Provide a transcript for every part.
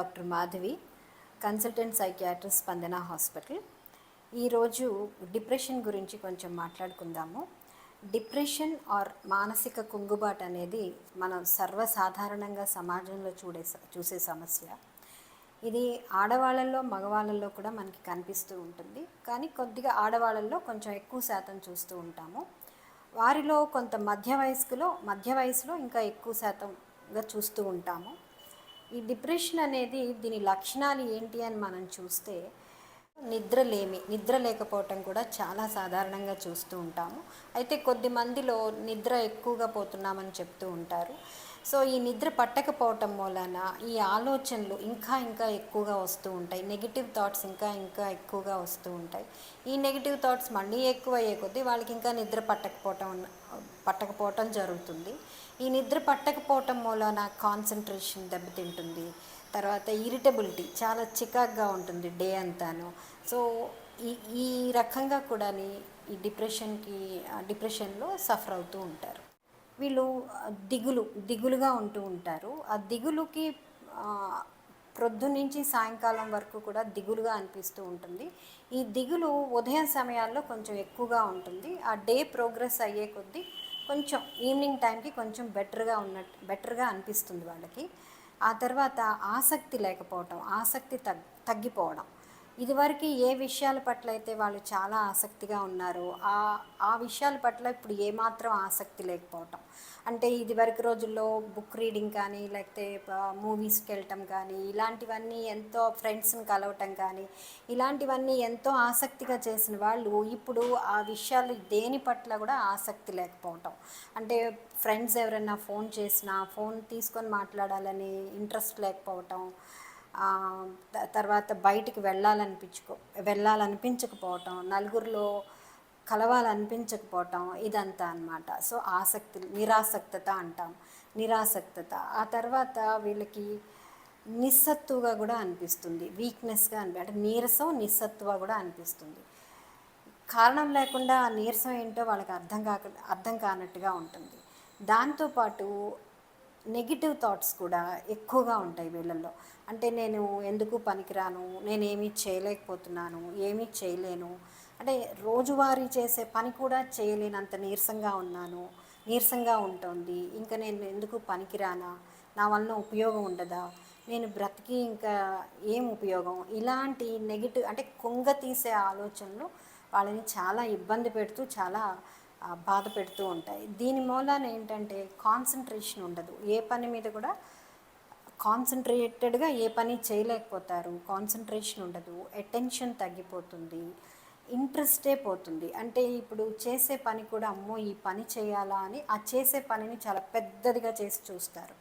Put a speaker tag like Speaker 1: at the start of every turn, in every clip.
Speaker 1: Doctor Madhavi consultant psychiatrist Spandana hospital. ఈరోజు depression గురించి కొంచెం మాట్లాడుకుందాము. డిప్రెషన్ ఆర్ మానసిక కుంగుబాటు అనేది మనం సర్వసాధారణంగా సమాజంలో చూడే చూసే సమస్య. ఇది ఆడవాళ్ళల్లో మగవాళ్ళల్లో కూడా మనకి కనిపిస్తూ ఉంటుంది. కానీ కొద్దిగా ఆడవాళ్ళల్లో కొంచెం ఎక్కువ శాతం చూస్తూ ఉంటాము. వారిలో కొంత మధ్య వయస్కులో మధ్య వయసులో ఇంకా ఎక్కువ శాతంగా చూస్తూ ఉంటాము. ఈ డిప్రెషన్ అనేది దీని లక్షణాలు ఏంటి అని మనం చూస్తే నిద్రలేమి నిద్ర లేకపోవటం కూడా చాలా సాధారణంగా చూస్తూ ఉంటాము. అయితే కొద్ది మందిలో నిద్ర ఎక్కువగా పోతున్నామని చెప్తూ ఉంటారు. సో ఈ నిద్ర పట్టకపోవటం మూలన ఈ ఆలోచనలు ఇంకా ఇంకా ఎక్కువగా వస్తూ ఉంటాయి. నెగిటివ్ థాట్స్ ఇంకా ఇంకా ఎక్కువగా వస్తూ ఉంటాయి. ఈ నెగిటివ్ థాట్స్ మళ్ళీ ఎక్కువ అయ్యే కొద్దీ వాళ్ళకి ఇంకా నిద్ర పట్టకపోవటం పట్టకపోవటం జరుగుతుంది. ఈ నిద్ర పట్టకపోవటం మూలన కాన్సన్ట్రేషన్ దెబ్బతింటుంది. తర్వాత ఇరిటబిలిటీ చాలా చికాగ్గా ఉంటుంది డే అంతాను. సో ఈ ఈ రకంగా కూడా ఈ డిప్రెషన్కి డిప్రెషన్లో సఫర్ అవుతూ ఉంటారు. వీళ్ళు దిగులు దిగులుగా ఉంటూ ఉంటారు. ఆ దిగులుకి ప్రొద్దు నుంచి సాయంకాలం వరకు కూడా దిగులుగా అనిపిస్తూ ఉంటుంది. ఈ దిగులు ఉదయం సమయాల్లో కొంచెం ఎక్కువగా ఉంటుంది. ఆ డే ప్రోగ్రెస్ అయ్యే కొద్దీ కొంచెం ఈవినింగ్ టైంకి కొంచెం బెటర్గా ఉన్నట్టు బెటర్గా అనిపిస్తుంది వాళ్ళకి. ఆ తర్వాత ఆసక్తి లేకపోవటం ఆసక్తి తగ్ తగ్గిపోవడం. ఇదివరకు ఏ విషయాల పట్ల అయితే వాళ్ళు చాలా ఆసక్తిగా ఉన్నారో ఆ ఆ విషయాల పట్ల ఇప్పుడు ఏమాత్రం ఆసక్తి లేకపోవటం. అంటే ఇదివరకు రోజుల్లో బుక్ రీడింగ్ కానీ లేకపోతే మూవీస్కి వెళ్ళటం కానీ ఇలాంటివన్నీ ఎంతో ఫ్రెండ్స్ని కలవటం కానీ ఇలాంటివన్నీ ఎంతో ఆసక్తిగా చేసిన వాళ్ళు ఇప్పుడు ఆ విషయాలు దేని పట్ల కూడా ఆసక్తి లేకపోవటం. అంటే ఫ్రెండ్స్ ఎవరైనా ఫోన్ చేసినా ఫోన్ తీసుకొని మాట్లాడాలని ఇంట్రెస్ట్ లేకపోవటం తర్వాత బయటికి వెళ్ళాలనిపించుకో వెళ్ళాలనిపించకపోవటం నలుగురిలో కలవాలనిపించకపోవటం ఇదంతా అనమాట సో ఆసక్తి నిరాసక్తత అంటాం. నిరాసక్తత. ఆ తర్వాత వీళ్ళకి నిస్సత్తుగా కూడా అనిపిస్తుంది. వీక్నెస్గా అనిపి అంటే నీరసం నిస్సత్తువ కూడా అనిపిస్తుంది. కారణం లేకుండా ఆ నీరసం ఏంటో వాళ్ళకి అర్థం కాక అర్థం కానట్టుగా ఉంటుంది. దాంతోపాటు నెగిటివ్ థాట్స్ కూడా ఎక్కువగా ఉంటాయి వీళ్ళల్లో. అంటే నేను ఎందుకు పనికిరాను నేనేమీ చేయలేకపోతున్నాను ఏమీ చేయలేను. అంటే రోజువారీ చేసే పని కూడా చేయలేనంత నీరసంగా ఉన్నాను నీరసంగా ఉంటుంది. ఇంకా నేను ఎందుకు పనికిరానా? నా వలన ఉపయోగం ఉండదా? నేను బ్రతికి ఇంకా ఏం ఉపయోగం? ఇలాంటి నెగిటివ్ అంటే కొంగ తీసే ఆలోచనలు వాళ్ళని చాలా ఇబ్బంది పెడుతూ చాలా బాధ పెడుతూ ఉంటాయి. దీని మూలాన ఏంటంటే కాన్సన్ట్రేషన్ ఉండదు. ఏ పని మీద కూడా కాన్సన్ట్రేటెడ్గా ఏ పని చేయలేకపోతారు. కాన్సన్ట్రేషన్ ఉండదు. అటెన్షన్ తగ్గిపోతుంది. ఇంట్రెస్టే పోతుంది. అంటే ఇప్పుడు చేసే పని కూడా అమ్మో ఈ పని చేయాలా అని ఆ చేసే పనిని చాలా పెద్దదిగా చేసి చూస్తారు.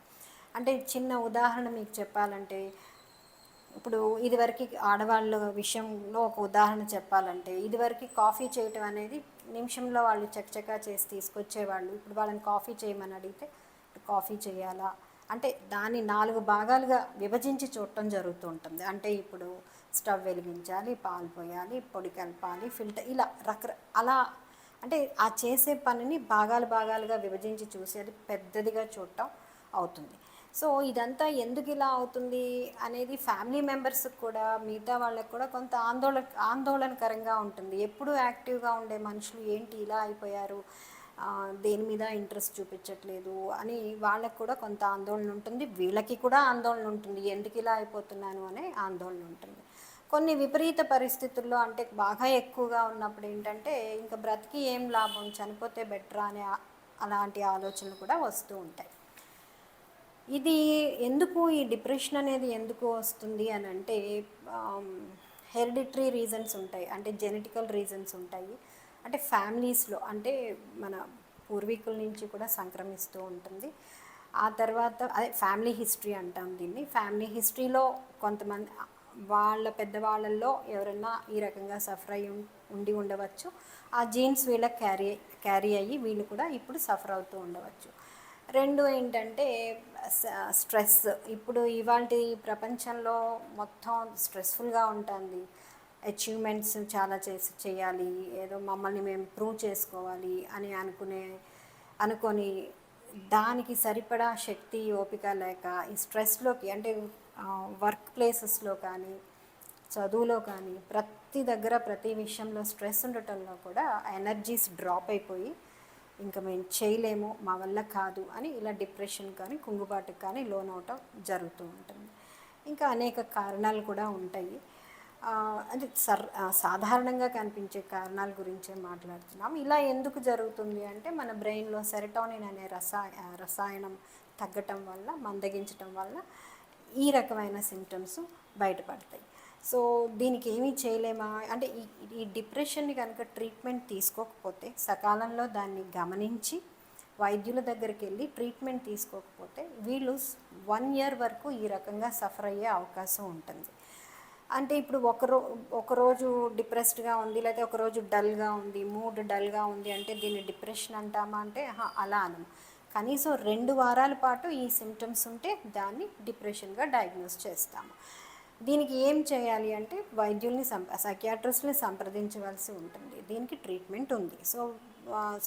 Speaker 1: అంటే చిన్న ఉదాహరణ మీకు చెప్పాలంటే ఇప్పుడు ఇదివరకు ఆడవాళ్ళ విషయంలో ఒక ఉదాహరణ చెప్పాలంటే ఇదివరకు కాఫీ చేయటం అనేది నిమిషంలో వాళ్ళు చకచకా చేసి తీసుకొచ్చేవాళ్ళు. ఇప్పుడు వాళ్ళని కాఫీ చేయమని అడిగితే కాఫీ చేయాలా? అంటే దాన్ని నాలుగు భాగాలుగా విభజించి చూడటం జరుగుతూ ఉంటుంది అంటే ఇప్పుడు స్టవ్ వెలిగించాలి పాలు పోయాలి పొడి కలపాలి ఫిల్టర్ ఇలా రకర అలా అంటే ఆ చేసే పనిని భాగాలు భాగాలుగా విభజించి చూసేది పెద్దదిగా చూడటం అవుతుంది. సో ఇదంతా ఎందుకు ఇలా అవుతుంది అనేది ఫ్యామిలీ మెంబర్స్కి కూడా మిగతా వాళ్ళకి కూడా కొంత ఆందోళన ఆందోళనకరంగా ఉంటుంది. ఎప్పుడు యాక్టివ్గా ఉండే మనుషులు ఏంటి ఇలా అయిపోయారు? దేని మీద ఇంట్రెస్ట్ చూపించట్లేదు అని వాళ్ళకి కూడా కొంత ఆందోళన ఉంటుంది. వీళ్ళకి కూడా ఆందోళన ఉంటుంది. ఎందుకు ఇలా అయిపోతున్నాను అనే ఆందోళన ఉంటుంది. కొన్ని విపరీత పరిస్థితుల్లో అంటే బాగా ఎక్కువగా ఉన్నప్పుడు ఏంటంటే ఇంకా బ్రతికి ఏం లాభం? చనిపోతే బెటరా అనే అలాంటి ఆలోచనలు కూడా వస్తూ ఉంటాయి. ఇది ఎందుకు ఈ డిప్రెషన్ అనేది ఎందుకు వస్తుంది అని అంటే హెరిడిటరీ రీజన్స్ ఉంటాయి అంటే జెనెటికల్ రీజన్స్ ఉంటాయి. అంటే ఫ్యామిలీస్లో అంటే మన పూర్వీకుల నుంచి కూడా సంక్రమిస్తూ ఉంటుంది. ఆ తర్వాత అదే ఫ్యామిలీ హిస్టరీ అంటాం దీన్ని. ఫ్యామిలీ హిస్టరీలో కొంతమంది వాళ్ళ పెద్దవాళ్ళల్లో ఎవరన్నా ఈ రకంగా సఫర్ అయ్యి ఉండి ఉండవచ్చు. ఆ జీన్స్ వీళ్ళకి క్యారీ క్యారీ అయ్యి వీళ్ళు కూడా ఇప్పుడు సఫర్ అవుతూ ఉండవచ్చు. రెండు ఏంటంటే స్ట్రెస్. ఇప్పుడు ఇవాళ ప్రపంచంలో మొత్తం స్ట్రెస్ఫుల్గా ఉంటుంది. అచీవ్మెంట్స్ చాలా చేసి చేయాలి. ఏదో మమ్మల్ని మేము ప్రూవ్ చేసుకోవాలి అని అనుకునే అనుకొని దానికి సరిపడా శక్తి ఓపిక లేక ఈ స్ట్రెస్లోకి అంటే వర్క్ ప్లేసెస్లో కానీ చదువులో కానీ ప్రతి దగ్గర ప్రతి విషయంలో స్ట్రెస్ ఉండటంలో కూడా ఎనర్జీస్ డ్రాప్ అయిపోయి ఇంకా మేము చేయలేము మా వల్ల కాదు అని ఇలా డిప్రెషన్ కానీ కుంగుబాటుకు కానీ లోన్ అవటం జరుగుతూ ఉంటుంది. ఇంకా అనేక కారణాలు కూడా ఉంటాయి. అంటే సర్ సాధారణంగా కనిపించే కారణాల గురించే మాట్లాడుతున్నాం. ఇలా ఎందుకు జరుగుతుంది అంటే మన బ్రెయిన్లో సెరటోనిన్ అనే రసాయ రసాయనం తగ్గటం వల్ల మందగించటం వల్ల ఈ రకమైన సిమ్టమ్స్ బయటపడతాయి. సో దీనికి ఏమీ చేయలేమా? అంటే ఈ ఈ డిప్రెషన్ని కనుక ట్రీట్మెంట్ తీసుకోకపోతే సకాలంలో దాన్ని గమనించి వైద్యుల దగ్గరికి వెళ్ళి ట్రీట్మెంట్ తీసుకోకపోతే వీళ్ళు వన్ ఇయర్ వరకు ఈ రకంగా సఫర్ అయ్యే అవకాశం ఉంటుంది. అంటే ఇప్పుడు ఒకరో ఒకరోజు డిప్రెస్డ్గా ఉంది లేకపోతే ఒకరోజు డల్గా ఉంది మూడ్ డల్గా ఉంది అంటే దీన్ని డిప్రెషన్ అంటామా అంటే అలా అనం కనీసం రెండు వారాల పాటు ఈ సిమ్టమ్స్ ఉంటే దాన్ని డిప్రెషన్గా డయాగ్నోస్ చేస్తాము. దీనికి ఏం చేయాలి అంటే వైద్యుల్ని సంప సైకియాట్రిస్ట్ని సంప్రదించవలసి ఉంటుంది. దీనికి ట్రీట్మెంట్ ఉంది. సో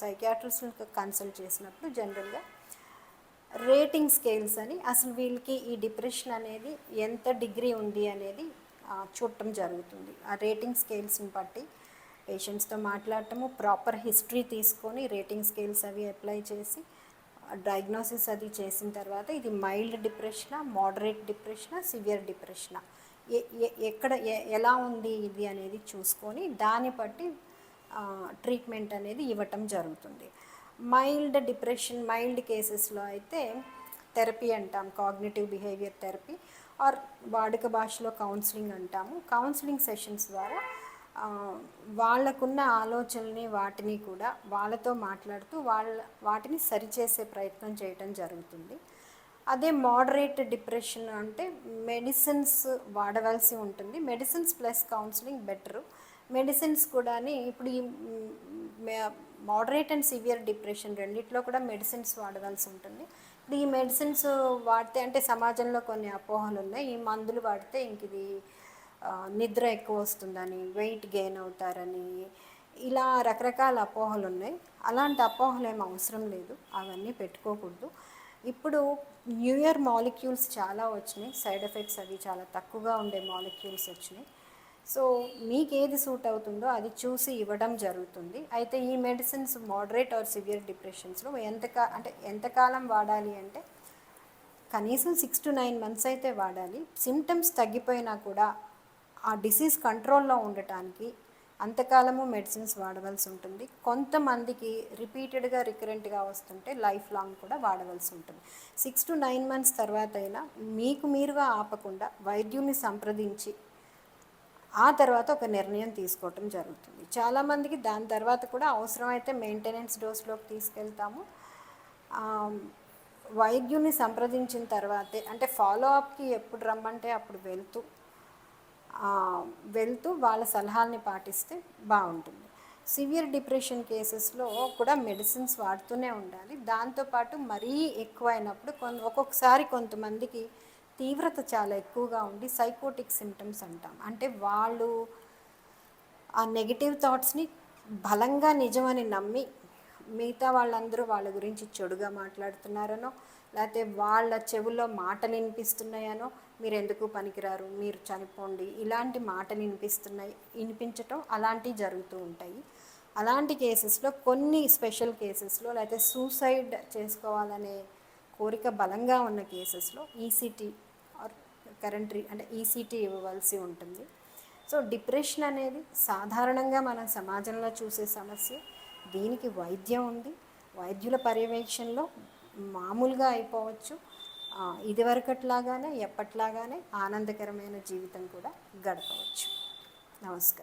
Speaker 1: సైకియాట్రిస్ట్ని కన్సల్ట్ చేసినప్పుడు జనరల్గా రేటింగ్ స్కేల్స్ అని అసలు వీళ్ళకి ఈ డిప్రెషన్ అనేది ఎంత డిగ్రీ ఉంది అనేది చూడటం జరుగుతుంది. ఆ రేటింగ్ స్కేల్స్ని బట్టి పేషెంట్స్తో మాట్లాడటము ప్రాపర్ హిస్టరీ తీసుకొని రేటింగ్ స్కేల్స్ అవి అప్లై చేసి డయాగ్నోసిస్ అది చేసిన తర్వాత ఇది మైల్డ్ డిప్రెషనా మోడరేట్ డిప్రెషనా సివియర్ డిప్రెషనా? ఎక్కడ ఎలా ఉంది ఇది అనేది చూసుకొని దాన్ని బట్టి ట్రీట్మెంట్ అనేది ఇవ్వటం జరుగుతుంది. మైల్డ్ డిప్రెషన్ మైల్డ్ కేసెస్లో అయితే థెరపీ అంటాం కాగ్నేటివ్ బిహేవియర్ థెరపీ ఆర్ వాడుక భాషలో కౌన్సిలింగ్ అంటాము. కౌన్సిలింగ్ సెషన్స్ ద్వారా వాళ్ళకున్న ఆలోచనల్ని వాటిని కూడా వాళ్ళతో మాట్లాడుతూ వాళ్ళ వాటిని సరిచేసే ప్రయత్నం చేయటం జరుగుతుంది. అదే మోడరేట్ డిప్రెషన్ అంటే మెడిసిన్స్ వాడవలసి ఉంటుంది. Medicines plus counselling better medicines కూడా ఇప్పుడు ఈ మోడరేట్ అండ్ సివియర్ డిప్రెషన్ రెండిట్లో కూడా మెడిసిన్స్ వాడవలసి ఉంటుంది. ఇప్పుడు ఈ మెడిసిన్స్ వాడితే అంటే సమాజంలో కొన్ని అపోహలు ఉన్నాయి. ఈ మందులు వాడితే ఇంక ఇది నిద్ర ఎక్కువ వస్తుందని వెయిట్ గెయిన్ అవుతారని ఇలా రకరకాల అపోహలు ఉన్నాయి. అలాంటి అపోహలు ఏం అవసరం లేదు. అవన్నీ పెట్టుకోకూడదు. ఇప్పుడు న్యూ ఇయర్ మాలిక్యూల్స్ చాలా వచ్చినాయి. సైడ్ ఎఫెక్ట్స్ అవి చాలా తక్కువగా ఉండే మాలిక్యూల్స్ వచ్చినాయి. సో మీకు ఏది సూట్ అవుతుందో అది చూసి ఇవ్వడం జరుగుతుంది. అయితే ఈ మెడిసిన్స్ మోడరేట్ ఆర్ సివియర్ డిప్రెషన్స్లో ఎంతకా అంటే ఎంతకాలం వాడాలి అంటే కనీసం సిక్స్ టు నైన్ మంత్స్ అయితే వాడాలి. సిమ్టమ్స్ తగ్గిపోయినా కూడా ఆ డిసీజ్ కంట్రోల్లో ఉండటానికి అంతకాలము మెడిసిన్స్ వాడవలసి ఉంటుంది. కొంతమందికి రిపీటెడ్గా రికరెంట్గా వస్తుంటే లైఫ్ లాంగ్ కూడా వాడవలసి ఉంటుంది. సిక్స్ టు నైన్ మంత్స్ తర్వాత అయినా మీకు మీరుగా ఆపకుండా వైద్యుని సంప్రదించి ఆ తర్వాత ఒక నిర్ణయం తీసుకోవటం జరుగుతుంది. చాలామందికి దాని తర్వాత కూడా అవసరమైతే మెయింటెనెన్స్ డోస్లోకి తీసుకెళ్తాము. వైద్యుని సంప్రదించిన తర్వాతే అంటే ఫాలో అప్కి ఎప్పుడు రమ్మంటే అప్పుడు వెళ్తూ వెళ్తూ వాళ్ళ సలహాలని పాటిస్తే బాగుంటుంది. సివియర్ డిప్రెషన్ కేసెస్లో కూడా మెడిసిన్స్ వాడుతూనే ఉండాలి. దాంతోపాటు మరీ ఎక్కువైనప్పుడు కొంత ఒక్కొక్కసారి కొంతమందికి తీవ్రత చాలా ఎక్కువగా ఉండి సైకోటిక్ సిమ్టమ్స్ అంటాం. అంటే వాళ్ళు ఆ నెగిటివ్ థాట్స్ని బలంగా నిజమని నమ్మి మిగతా వాళ్ళందరూ వాళ్ళ గురించి చెడుగా మాట్లాడుతున్నారనో లేకపోతే వాళ్ళ చెవుల్లో మాటలు వినిపిస్తున్నాయనో మీరు ఎందుకు పనికిరారు? మీరు చనిపోండి. ఇలాంటి మాటలు వినిపిస్తున్నాయి వినిపించటం అలాంటివి జరుగుతూ ఉంటాయి. అలాంటి కేసెస్లో కొన్ని స్పెషల్ కేసెస్లో లేకపోతే సూసైడ్ చేసుకోవాలనే కోరిక బలంగా ఉన్న కేసెస్లో ఈసీటీ ఆర్ కరెంట్ అంటే ఈసీటీ ఇవ్వవలసి ఉంటుంది. సో డిప్రెషన్ అనేది సాధారణంగా మనం సమాజంలో చూసే సమస్య. దీనికి వైద్యం ఉంది. వైద్యుల పర్యవేక్షణలో మామూలుగా అయిపోవచ్చు. ఇదివరకట్లాగానే ఎప్పట్లాగానే ఆనందకరమైన జీవితం కూడా గడపవచ్చు. నమస్కారం.